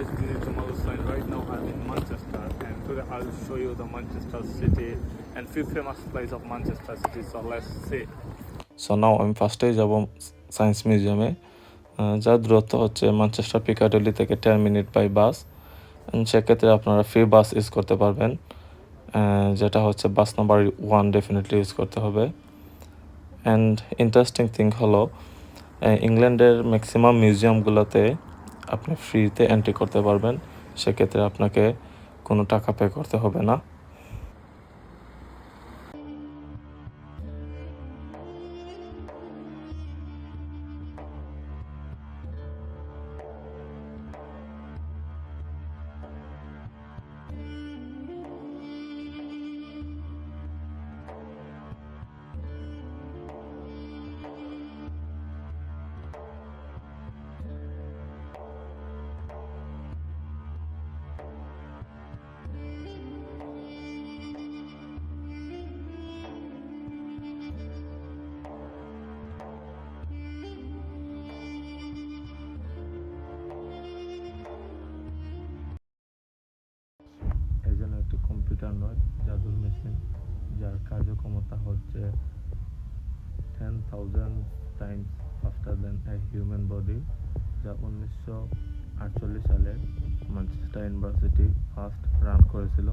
is Jamal Hussain. Right now I'm in Manchester, and today I'll show you the Manchester city, and few famous places of Manchester city. So let's see. So now আমি ফার্স্টেই যাব science মিউজিয়ামে যার দূরত্ব হচ্ছে Manchester Piccadilly থেকে ten minute by bus সেক্ষেত্রে আপনারা ফ্রি বাস ইউজ করতে পারবেন যেটা হচ্ছে bus number one definitely use করতে হবে অ্যান্ড ইন্টারেস্টিং থিং হলো ইংল্যান্ডের ম্যাক্সিমাম মিউজিয়ামগুলোতে আপনি ফ্রিতে এন্ট্রি করতে পারবেন সেক্ষেত্রে আপনাকে কোনো টাকা পে করতে হবে না। কম্পিউটার নয়, জাদুর মেশিন যার কার্যক্ষমতা হচ্ছে ten thousand times faster than a human body যা উনিশশো আটচল্লিশ সালে ম্যানচেস্টার ইউনিভার্সিটি ফার্স্ট রান করেছিল।